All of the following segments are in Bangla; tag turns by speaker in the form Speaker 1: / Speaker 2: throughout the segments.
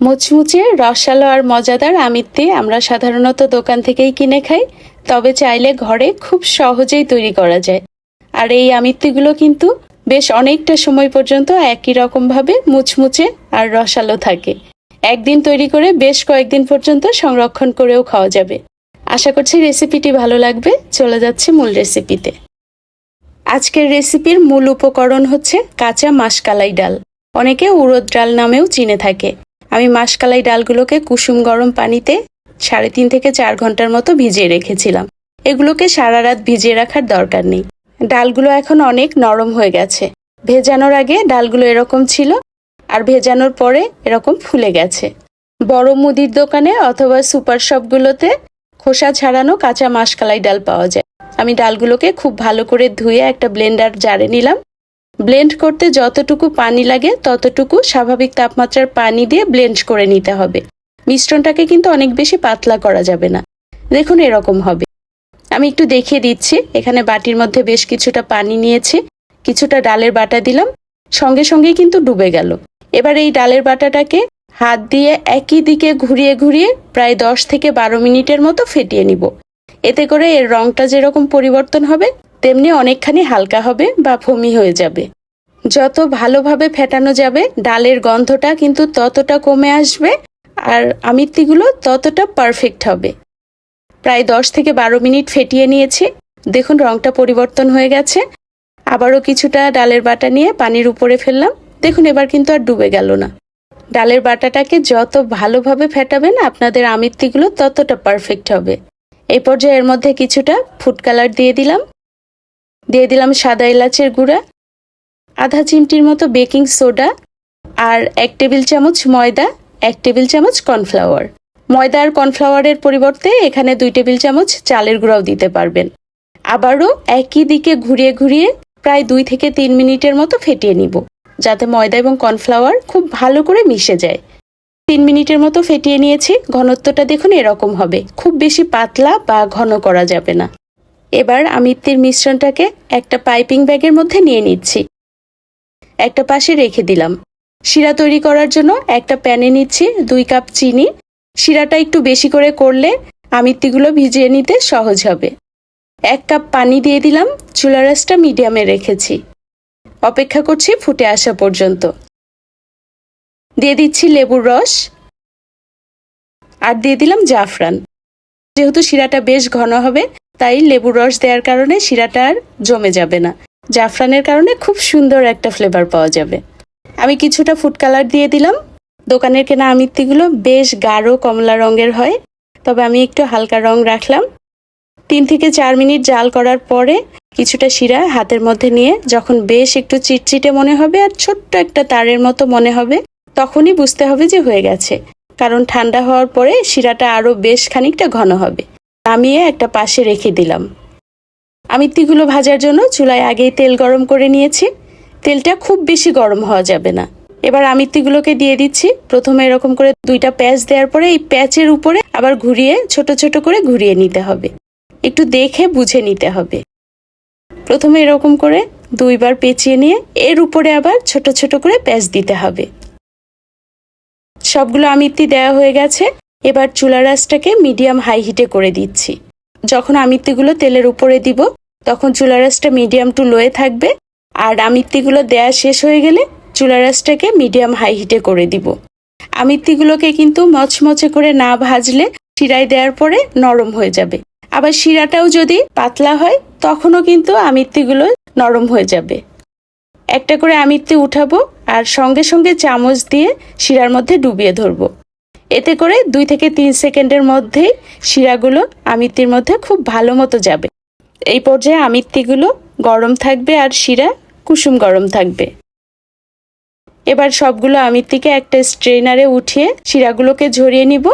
Speaker 1: মুচমুচে, রসালো আর মজাদার আমিত্তি আমরা সাধারণত দোকান থেকেই কিনে খাই, তবে চাইলে ঘরে খুব সহজেই তৈরি করা যায়। আর এই আমিত্তিগুলো কিন্তু বেশ অনেকটা সময় পর্যন্ত একই রকমভাবে মুচমুচে আর রসালো থাকে। একদিন তৈরি করে বেশ কয়েকদিন পর্যন্ত সংরক্ষণ করেও খাওয়া যাবে। আশা করছি রেসিপিটি ভালো লাগবে, চলে যাচ্ছে মূল রেসিপিতে। আজকের রেসিপির মূল উপকরণ হচ্ছে কাঁচা মাসকালাই ডাল। অনেকে উড়দ ডাল নামেও চিনে থাকে। আমি মাসকালাই ডালগুলোকে কুসুম গরম পানিতে সাড়ে তিন থেকে চার ঘণ্টার মতো ভিজিয়ে রেখেছিলাম। এগুলোকে সারা রাত ভিজিয়ে রাখার দরকার নেই। ডালগুলো এখন অনেক নরম হয়ে গেছে। ভেজানোর আগে ডালগুলো এরকম ছিল আর ভেজানোর পরে এরকম ফুলে গেছে। বড় মুদির দোকানে অথবা সুপার শপগুলোতে খোসা ছাড়ানো কাঁচা মাসকালাই ডাল পাওয়া যায়। আমি ডালগুলোকে খুব ভালো করে ধুয়ে একটা ব্লেন্ডার জারে নিলাম। ব্লেন্ড করতে যতটুকু পানি লাগে ততটুকু স্বাভাবিক তাপমাত্রার পানি দিয়ে ব্লেন্ড করে নিতে হবে। মিশ্রণটাকে কিন্তু অনেক বেশি পাতলা করা যাবে না। দেখুন এরকম হবে। আমি একটু দেখিয়ে দিচ্ছি। এখানে বাটির মধ্যে বেশ কিছুটা পানি নিয়েছি। কিছুটা ডালের বাটা দিলাম। সঙ্গে সঙ্গে কিন্তু ডুবে গেল। এবার এই ডালের বাটাটাকে হাত দিয়ে একই দিকে ঘুরিয়ে ঘুরিয়ে প্রায় দশ থেকে বারো মিনিটের মতো ফেটিয়ে নিব। এতে করে এর রংটা যেরকম পরিবর্তন হবে তেমনি অনেকখানি হালকা হবে বা ভমি হয়ে যাবে। যত ভালোভাবে ফেটানো যাবে, ডালের গন্ধটা কিন্তু ততটা কমে আসবে আর আমিত্তিগুলো ততটা পারফেক্ট হবে। প্রায় দশ থেকে বারো মিনিট ফেটিয়ে নিয়েছি। দেখুন, রংটা পরিবর্তন হয়ে গেছে। আবারও কিছুটা ডালের বাটা নিয়ে পানির উপরে ফেললাম। দেখুন, এবার কিন্তু আর ডুবে গেল না। ডালের বাটাটাকে যত ভালোভাবে ফেটাবেন, আপনাদের আমিত্তিগুলো ততটা পারফেক্ট হবে। এই পর্যায়ে এর মধ্যে কিছুটা ফুড কালার দিয়ে দিলাম। দিয়ে দিলাম সাদা এলাচের গুঁড়া, আধা চিমটির মতো বেকিং সোডা আর এক টেবিল চামচ ময়দা, এক টেবিল চামচ কর্নফ্লাওয়ার। ময়দা আর কর্নফ্লাওয়ারের পরিবর্তে এখানে দুই টেবিল চামচ চালের গুঁড়াও দিতে পারবেন। আবারও একই দিকে ঘুরিয়ে ঘুরিয়ে প্রায় দুই থেকে তিন মিনিটের মতো ফেটিয়ে নিব, যাতে ময়দা এবং কর্নফ্লাওয়ার খুব ভালো করে মিশে যায়। তিন মিনিটের মতো ফেটিয়ে নিয়েছি, ঘনত্বটা দেখুন এরকম হবে। খুব বেশি পাতলা বা ঘন করা যাবে না। এবার আমিত্তির মিশ্রণটাকে একটা পাইপিং ব্যাগের মধ্যে নিয়ে নিচ্ছি। একটা পাশে রেখে দিলাম। শিরা তৈরি করার জন্য একটা প্যানে নিচ্ছি দুই কাপ চিনি। শিরাটা একটু বেশি করে করলে আমিত্তিগুলো ভিজিয়ে নিতে সহজ হবে। এক কাপ পানি দিয়ে দিলাম, চুলা রাসটা মিডিয়ামে রেখেছি। অপেক্ষা করছি ফুটে আসা পর্যন্ত। দিয়ে দিচ্ছি লেবুর রস। আর দিয়ে দিলাম জাফরান। যেহেতু শিরাটা বেশ ঘন হবে তাই লেবুর রস দেওয়ার কারণে শিরাটা আর জমে যাবে না। জাফরানের কারণে খুব সুন্দর একটা ফ্লেভার পাওয়া যাবে। আমি কিছুটা ফুড কালার দিয়ে দিলাম। দোকানের কেনা আমিত্তিগুলো বেশ গাঢ় কমলা রঙের হয়, তবে আমি একটু হালকা রং রাখলাম। তিন থেকে চার মিনিট জাল করার পরে কিছুটা শিরা হাতের মধ্যে নিয়ে যখন বেশ একটু চিটচিটে মনে হবে আর ছোট্ট একটা তারের মতো মনে হবে, তখনই বুঝতে হবে যে হয়ে গেছে। কারণ ঠান্ডা হওয়ার পরে শিরাটা আরও বেশ খানিকটা ঘন হবে। নামিয়ে একটা পাশে রেখে দিলাম। আমিত্তিগুলো ভাজার জন্য চুলায় আগেই তেল গরম করে নিয়েছি। তেলটা খুব বেশি গরম হওয়া যাবে না। এবার আমিত্তিগুলোকে দিয়ে দিচ্ছি। প্রথমে এরকম করে দুইটা প্যাচ দেওয়ার পরে এই প্যাচের উপরে আবার ঘুরিয়ে, ছোট ছোট করে ঘুরিয়ে নিতে হবে। একটু দেখে বুঝে নিতে হবে। প্রথমে এরকম করে দুইবার পেঁচিয়ে নিয়ে এর উপরে আবার ছোট ছোট করে প্যাচ দিতে হবে। সবগুলো আমিত্তি দেওয়া হয়ে গেছে। এবার চুলা রাসটাকে মিডিয়াম হাই হিটে করে দিচ্ছি। যখন আমিত্তিগুলো তেলের উপরে দিব, তখন চুলা রাসটা মিডিয়াম টু লোয়ে থাকবে, আর আমিত্তিগুলো দেয়া শেষ হয়ে গেলে চুলা রাসটাকে মিডিয়াম হাই হিটে করে দিব। আমিত্তিগুলোকে কিন্তু মচমচে করে না ভাজলে শিরায় দেওয়ার পরে নরম হয়ে যাবে। আবার শিরাটাও যদি পাতলা হয়, তখনও কিন্তু আমিত্তিগুলো নরম হয়ে যাবে। একটা করে আমিত্তি উঠাবো আর সঙ্গে সঙ্গে চামচ দিয়ে শিরার মধ্যে ডুবিয়ে ধরবো। এতে করে দুই থেকে তিন সেকেন্ডের মধ্যেই শিরাগুলো আমিত্তির মধ্যে খুব ভালো মতো যাবে। এই পর্যায়ে আমিত্তিগুলো গরম থাকবে আর শিরা কুসুম গরম থাকবে। এবার সবগুলো আমিত্তিকে একটা স্ট্রেনারে উঠিয়ে শিরাগুলোকে ঝরিয়ে নিব।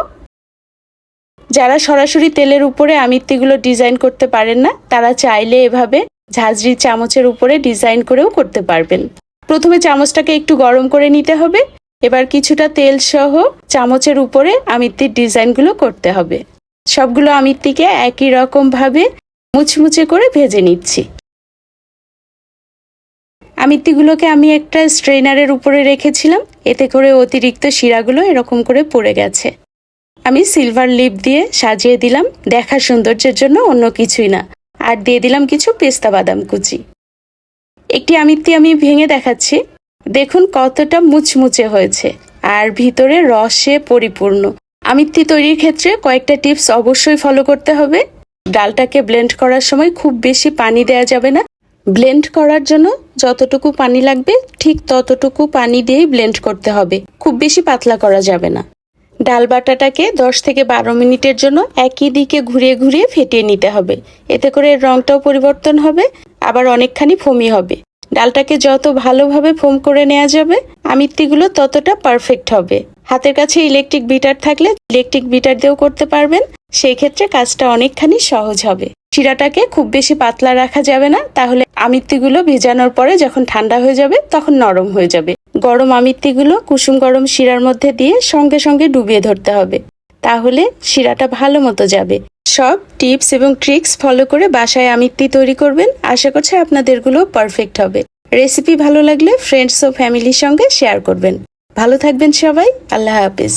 Speaker 1: যারা সরাসরি তেলের উপরে আমিত্তিগুলো ডিজাইন করতে পারেন না, তারা চাইলে এভাবে ঝাঁঝরি চামচের উপরে ডিজাইন করেও করতে পারবেন। প্রথমে চামচটাকে একটু গরম করে নিতে হবে। এবার কিছুটা তেল সহ চামচের উপরে আমিত্তির ডিজাইনগুলো করতে হবে। সবগুলো আমিত্তিকে একই রকম ভাবে মুচমুচে করে ভেজে নিচ্ছি। আমিত্তিগুলোকে আমি একটা স্ট্রেনারের উপরে রেখেছিলাম। এতে করে অতিরিক্ত শিরাগুলো এরকম করে পড়ে গেছে। আমি সিলভার লিপ দিয়ে সাজিয়ে দিলাম। দেখা সৌন্দর্যের জন্য অন্য কিছুই না। আর দিয়ে দিলাম কিছু পেস্তা বাদাম কুচি। একটি আমিত্তি আমি ভেঙে দেখাচ্ছি। দেখুন কতটা মুচমুচে হয়েছে, আর ভিতরে রসে পরিপূর্ণ। আমিত্তি তৈরির ক্ষেত্রে কয়েকটা টিপস অবশ্যই ফলো করতে হবে। ডালটাকে ব্লেন্ড করার সময় খুব বেশি পানি দেওয়া যাবে না। ব্লেন্ড করার জন্য যতটুকু পানি লাগবে, ঠিক ততটুকু পানি দিয়েই ব্লেন্ড করতে হবে। খুব বেশি পাতলা করা যাবে না। ডাল বাটাটাকে দশ থেকে বারো মিনিটের জন্য একই দিকে ঘুরিয়ে ঘুরিয়ে ফেটিয়ে নিতে হবে। এতে করে এর রংটাও পরিবর্তন হবে, আবার অনেকখানি ফমি হবে। ডালটাকে যত ভালোভাবে ফোম করে নেওয়া যাবে, আমিত্তিগুলো ততটা পারফেক্ট হবে। হাতের কাছে ইলেকট্রিক বিটার থাকলে ইলেকট্রিক বিটার দিয়েও করতে পারবেন, সেই ক্ষেত্রে কাজটা অনেকখানি সহজ হবে। শিরাটাকে খুব বেশি পাতলা রাখা যাবে না, তাহলে আমিত্তিগুলো ভেজানোর পরে যখন ঠান্ডা হয়ে যাবে, তখন নরম হয়ে যাবে। গরম আমিত্তিগুলো কুসুম গরম শিরার মধ্যে দিয়ে সঙ্গে সঙ্গে ডুবিয়ে ধরতে হবে। তাহলে শিরাটা ভালো মতো যাবে। সব টিপস এবং ট্রিক্স ফলো করে বাসায় আমিত্তি তৈরি করবেন। আশা করছি আপনাদেরগুলো পারফেক্ট হবে। রেসিপি ভালো লাগলে ফ্রেন্ডস ও ফ্যামিলির সঙ্গে শেয়ার করবেন। ভালো থাকবেন সবাই। আল্লাহ হাফিজ।